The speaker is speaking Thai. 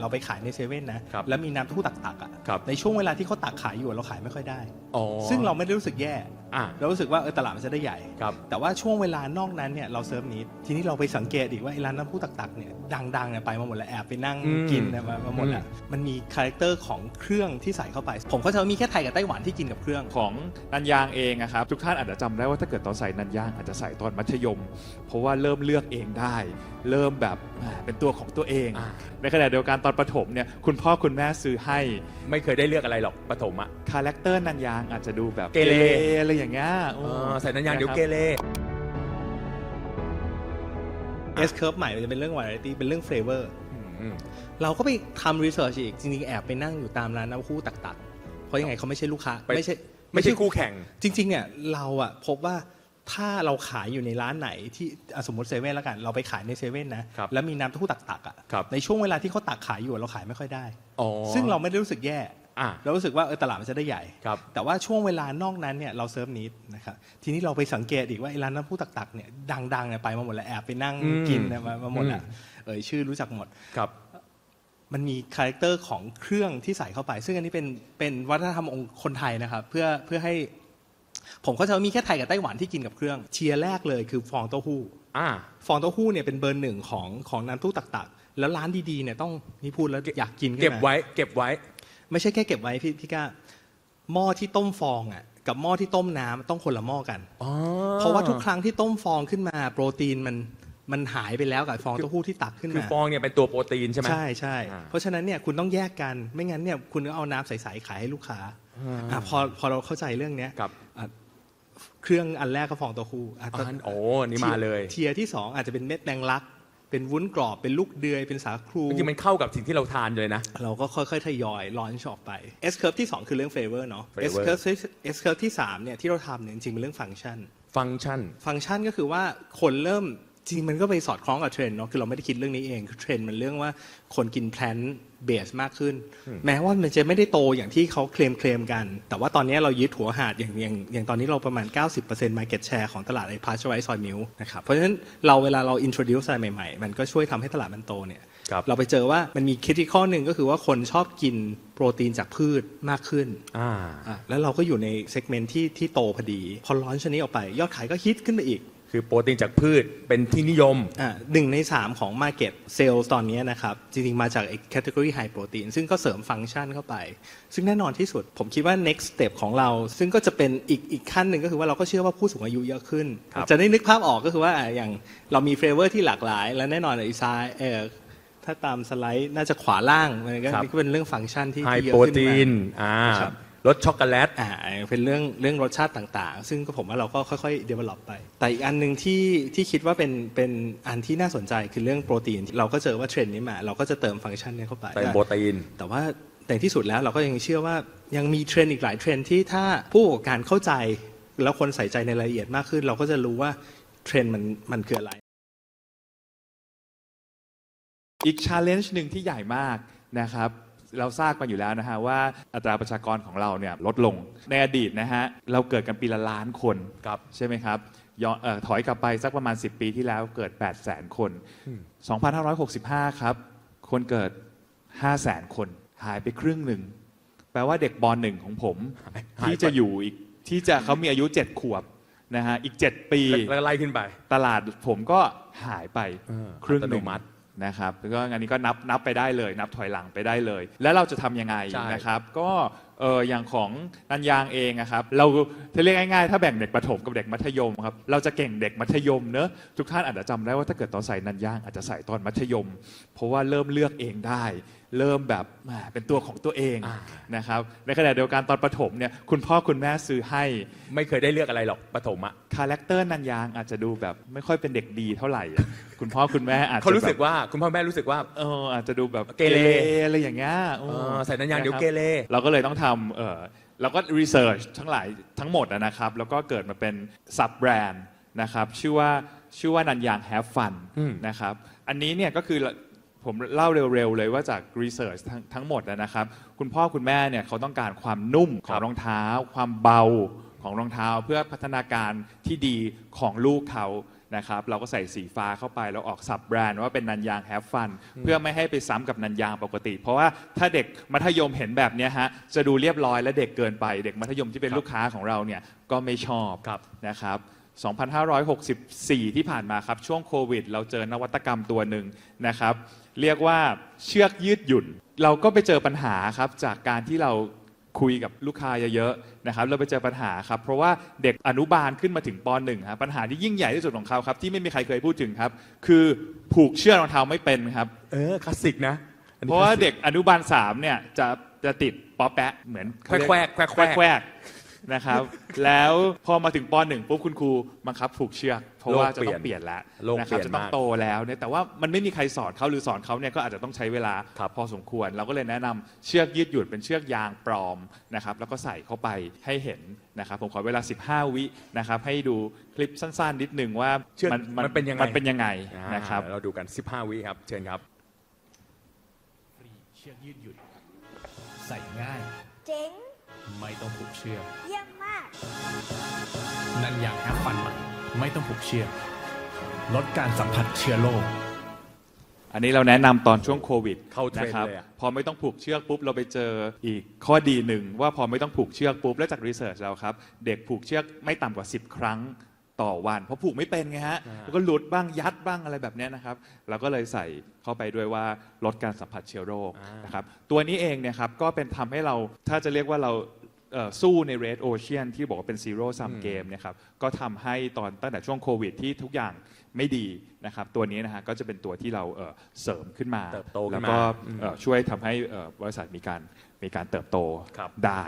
เราไปขายในเซเว่นนะ ครับแล้วมีน้ำเต้าหู้ตักๆอะ ครับ ในช่วงเวลาที่เขาตักขายอยู่เราขายไม่ค่อยได้ อ๋อ ซึ่งเราไม่ได้รู้สึกแย่ อะเรารู้สึกว่าเออตลาดมันจะได้ใหญ่ ครับแต่ว่าช่วงเวลานอกนั้นเนี่ยเราเซิร์ฟนิดทีนี้เราไปสังเกตอีกว่าไอ้ร้านน้ำพุตักๆเนี่ยดังๆเนี่ยไปมาหมดแล้วแอบไปนั่งอืมกินเนี่ยมามาหมดแล้วมันมีคาแรคเตอร์ของเครื่องที่ใส่เข้าไป ผมเข้าใจว่ามีแค่ไทยกับไต้หวันที่กินกับเครื่อง ของนันยางเองอะครับทุกท่านอาจจะจำได้ว่าถ้าเกิดตอนใส่นันยางอาจจะใส่ตอนมัธยม เพราะว่าเริ่มเลือกเองได้ เริ่มแบบอ่าเป็นตัวของตัวเอง อ่า ในขณะเดียวกันตอนประถมเนี่ยคุณพ่อคุณแม่ซื้อให้ไม่เคยได้เลือกอะไรหรอกปฐมอะคาแรคเตอร์นันยางอาจจะดูแบบเกเร อะไรอย่างเงี้ยเออใส่นันยางเดี๋ยวเกเร S curve ใหม่มันจะเป็นเรื่อง variety เป็นเรื่อง flavor อืมเราก็ไปทำ research อีก จริงๆ แอบไปนั่งอยู่ตามร้านน้ำคู่ตักๆ เพราะยังไงเขาไม่ใช่ลูกค้าไปไม่ใช่ไม่ใช่คู่แข่ง จริง ๆ เนี่ย เราอะพบว่าถ้าเราขายอยู่ในร้านไหนที่อะสมมติเซเว่นแล้วกัน เราไปขายในเซเว่นนะครับแล้วมีน้ำเต้าหู้ตักๆอะครับในช่วงเวลาที่เขาตักขายอยู่เราขายไม่ค่อยได้อ๋อซึ่งเราไม่ได้รู้สึกแย่อะ เรารู้สึกว่าเออตลาดมันจะได้ใหญ่ครับแต่ว่าช่วงเวลานอกนั้นเนี่ยเราเซิร์ฟนิดนะครับทีนี้เราไปสังเกตอีกว่าไอ้ร้านน้ำพุตักๆเนี่ยดังๆเนี่ยไปมาหมดแล้วแอบไปนั่งอืมกินเนี่ยมามาหมดแล้วอืมเอ่ยชื่อรู้จักหมดครับมันมีคาแรคเตอร์ของเครื่องที่ใส่เข้าไป ซึ่งอันนี้เป็นเป็นวัฒนธรรมองค์คนไทยนะครับเพื่อเพื่อให้ผมเข้าใจว่ามีแค่ไทยกับไต้หวันที่กินกับเครื่องเชียร์แรกเลยคือฟองเต้าหู้อะฟองเต้าหู้เนี่ยเป็นเบอร์หนึ่งของของน้ำตู้ตักๆแล้วร้านดีๆเนี่ยต้องนี่พูดแล้วอยากกินขึ้นมาเก็บไว้ เก็บไว้ ไม่ใช่แค่เก็บไว้พี่พี่ก้าหม้อที่ต้มฟองอะกับหม้อที่ต้มน้ำต้องคนละหม้อกันอ๋อเพราะว่าทุกครั้งที่ต้มฟองขึ้นมาโปรตีนมันมันหายไปแล้วกับฟองเต้าหู้ที่ตักขึ้นคือมาฟองเนี่ยเป็นตัวโปรตีนใช่ไหมใช่ใช่อ่าเพราะฉะนั้นเนี่ยคุณต้องแยกกันไม่งั้นเนี่ยคุณก็เอาน้ำใสๆขายให้ลูกค้าอะพอพอเราเข้าใจเรื่องเนี้ยกับอะเครื่องอันแรกก็ฟองเต้าหู้อะอันโอ้นี่มาเลย เทียร์ที่สองอาจจะเป็นเม็ดแมงลัก เป็นวุ้นกรอบเป็นลูกเดือยเป็นสาคูจริงๆมันเข้ากับสิ่งที่เราทานเลยนะ เราก็ค่อยๆทยอยลอนชออกไป S curve ที่ 2 คือเรื่อง flavor เนาะ S flavor curve S curve ที่3เนี่ยที่เราทำเนี่ยจริงๆเป็นเรื่องฟังก์ชัน ฟังก์ชัน ฟังก์ชันก็คือว่าคนเริ่ม จริงๆมันก็ไปสอดคล้องกับเทรนด์เนาะคือเราไม่ได้คิดเรื่องนี้เองคือเทรนด์มันเรื่องว่าคนกินแพลนเบสมากขึ้น แม้ว่ามันจะไม่ได้โตอย่างที่เขาเคลมเคลมกัน แต่ว่าตอนนี้เรายึดหัวหาดอย่างอย่างอย่างตอนนี้เราประมาณ 90% market share ของตลาดไอ้ pasteurized soy milk นะครับเพราะฉะนั้นเราเวลาเรา introduce อะไรใหม่ๆ มันก็ช่วยทำให้ตลาดมันโตเนี่ยครับเราไปเจอว่ามันมีคิดที่ข้อหนึ่งก็คือว่าคนชอบกินโปรตีนจากพืชมากขึ้นอ่าอะแล้วเราก็อยู่ในเซกเมนต์ที่ที่โตพอดี พอร้อนชนี้ออกไป ยอดขายก็ฮิตขึ้นไปอีก คือโปรตีนจากพืชเป็นที่นิยม อะหนึ่งในสามของ Market Sales ตอนนี้นะครับ จริงๆ มาจากแคตตากรี High Protein ซึ่งก็เสริมฟังก์ชันเข้าไป ซึ่งแน่นอนที่สุด ผมคิดว่า next step ของเรา ซึ่งก็จะเป็นอีกอีกขั้นหนึ่งก็คือว่าเราก็เชื่อว่าผู้สูงอายุเยอะขึ้น ครับ จะได้นึกภาพออกก็คือว่าอะอย่างเรามีเฟเวอร์ที่หลากหลาย และแน่นอนอีซ้ายเออถ้าตามสไลด์น่าจะขวาล่างมันก็ครับนี่ก็เป็นเรื่องฟังก์ชันที่ไฮที่เยอะโปรขึ้นตีมานอ่าครับ รสช็อกโกแลตอ่าเป็นเรื่องเรื่องรสชาติต่างๆ ซึ่งก็ผมว่าเราก็ค่อยๆ develop ไป แต่อีกอันหนึ่งที่ที่คิดว่าเป็นเป็นอันที่น่าสนใจคือเรื่องโปรตีน เราก็เจอว่าเทรนด์นี้มา เราก็จะเติมฟังก์ชันนี้เข้าไปเติมโปรตีน แต่ว่าในที่สุดแล้วเราก็ยังเชื่อว่ายังมีเทรนด์อีกหลายเทรนด์ที่ถ้าผู้ประกอบการเข้าใจแล้วคนใส่ใจในรายละเอียดมากขึ้น เราก็จะรู้ว่าเทรนด์มันมันคืออะไร อีกชาเลนจ์หนึ่งที่ใหญ่มากนะครับ เราทราบกันอยู่แล้วนะฮะว่าอัตราประชากรของเราเนี่ยลดลงในอดีตนะฮะเราเกิดกันปีละล้านคนครับใช่ไหมครับย้อนเอ่อถอยกลับไปสักประมาณ 10 ปีที่แล้วเกิด 8 0 0 0 0 0 คน 2565 ครับ คนเกิด 5 0 0 0 0 0 คน หายไปครึ่งหนึ่ง แปลว่าเด็กปหนึ่งของผม หายไปที่จะอยู่อีกที่จะเขามีอายุ 7 ขวบนะฮะอีก 7 ปี แล้วก็ไล่ขึ้นไป ตลาดผมก็หายไปเออครึ่งหอัตนึ่โนงมัติ นะครับแล้วก็งานนี้ก็นับนับไปได้เลย นับถอยหลังไปได้เลย แล้วเราจะทำยังไงใช่ นะครับ ก็เอออย่างของนันยางเองอะครับเราจะเรียกง่ายๆ ถ้าแบ่งเด็กประถมกับเด็กมัธยมครับเราจะเก่งเด็กมัธยมเนอะทุกท่านอาจจะจำได้ว่าถ้าเกิดตอนใส่นันยางอาจจะใส่ตอนมัธยม เพราะว่าเริ่มเลือกเองได้ เริ่มแบบแหมเป็นตัวของตัวเองอ่านะครับในขณะเดียวกันตอนประถมเนี่ยคุณพ่อคุณแม่ซื้อให้ไม่เคยได้เลือกอะไรหรอกปฐมอะคาแรคเตอร์นันยางอาจจะดูแบบไม่ค่อยเป็นเด็กดีเท่าไหร่อะคุณพ่อคุณแม่อาจจะเขารู้สึกแบบว่าคุณพ่อแม่รู้สึกว่า เอออาจจะดูแบบเกเรอะไรอย่างเงี้ยเออใส่นันยางเดี๋ยวเกเร เราก็เลยต้องทำเออเราก็รีเสิร์ชทั้งหลายทั้งหมดอะนะครับ แล้วก็เกิดมาเป็นซับแบรนด์นะครับชื่อว่าชื่อว่านันยาง Have Fun อืมนะครับอันนี้เนี่ยก็คือผมเล่าเร็วๆเลยว่าจากรีเสิร์ชทั้งทั้งหมดอะนะครับ คุณพ่อคุณแม่เนี่ยเขาต้องการความนุ่มของรองเท้า ความเบาของรองเท้าเพื่อพัฒนาการที่ดีของลูกเขา นะครับเราก็ใส่สีฟ้าเข้าไปเราออกสับแบรนด์ว่าเป็นนันยางแฮฟฟันเพื่อไม่ให้ไปซ้ำกับนันยางปกติ เพราะว่าถ้าเด็กมัธยมเห็นแบบเนี้ยฮะจะดูเรียบร้อยและเด็กเกินไป เด็กมัธยมที่เป็นครับลูกค้าของเราเนี่ยก็ไม่ชอบครับนะครับ2564 ที่ผ่านมาครับ ช่วงโควิด เราเจอนวัตกรรมตัวหนึ่งนะครับ เรียกว่าเชือกยืดหยุ่น เราก็ไปเจอปัญหาครับ จากการที่เรา คุยกับลูกค้าเยอะๆนะครับเราไปเจอปัญหาครับ เพราะว่าเด็กอนุบาลขึ้นมาถึงป .1 ครับปัญหาที่ยิ่งใหญ่ที่สุดของเขาครับที่ไม่มีใครเคยพูดถึงครับ คือผูกเชือกรองเท้าไม่เป็นครับ เออคลาสสิกนะอันเพนี้ราะว่าคลสสิเด็กอนุบาลสามเนี่ยจะจะติดป๊อปแปะเหมือนแควกแควกแควกแควกแควก นะครับ แล้วพอมาถึงปหนึ่งปุ๊บคุณครูบังคับผูกเชือก เพราะว่าจะต้องเปลี่ยนแล้วโลกนะคเปรับลี่ยนจะต้องมากโตแล้วเนี่ยแต่ว่ามันไม่มีใครสอนเขาหรือสอนเขาเนี่ยก็อาจจะต้องใช้เวลาครับ พอสมควร เราก็เลยแนะนำเชือกยืดหยุ่นเป็นเชือกยางปลอมนะครับแล้วก็ใส่เข้าไปให้เห็นนะครับผมขอเวลา 15 วินะครับให้ดูคลิปสั้น ๆ นิดหนึ่งว่าเชือกมันมันเป็นยังไงมันเป็นยังไงอ่านะครับ เราดูกัน 15 วิครับ เชิญครับเชือกยืดหยุ่นใส่ง่าย เจ๋ง ไม่ต้องผูกเชือก เยี่ยมมาก นันยางแอปฟันใหม่ไม่ต้องผูกเชือก ลดการสัมผัสเชื้อโรค อันนี้เราแนะนำตอนช่วงโควิดเข้าเทรนด์นะครับเลยอะ พอไม่ต้องผูกเชือกปุ๊บเราไปเจออีกข้อดีหนึ่งว่าพอไม่ต้องผูกเชือกปุ๊บแล้วจากรีเสิร์ชเราครับ เด็กผูกเชือกไม่ต่ำกว่า 10 ครั้งต่อวัน เพราะผูกไม่เป็นไงฮะแล้วก็หลุดบ้างยัดบ้างอะไรแบบเนี้ยนะครับเราก็เลยใส่เข้าไปด้วยว่าลดการสัมผัสเชื้อโรคนะครับตัวนี้เองเนี่ยครับก็เป็นทำให้เราถ้าจะเรียกว่าเราเอ่อ สู้ใน Red Ocean ที่บอกว่าเป็น Zero Sum Game เนี่ยครับก็ทำให้ตอนตั้งแต่ช่วงโควิดที่ทุกอย่างไม่ดีนะครับตัวนี้นะฮะก็จะเป็นตัวที่เราเอ่อเสริมขึ้นมาเติบโตขึ้นมา แล้วก็อืมเอ่อช่วยทำให้เอ่อบริษัทมีการมีการเติบโตครับได้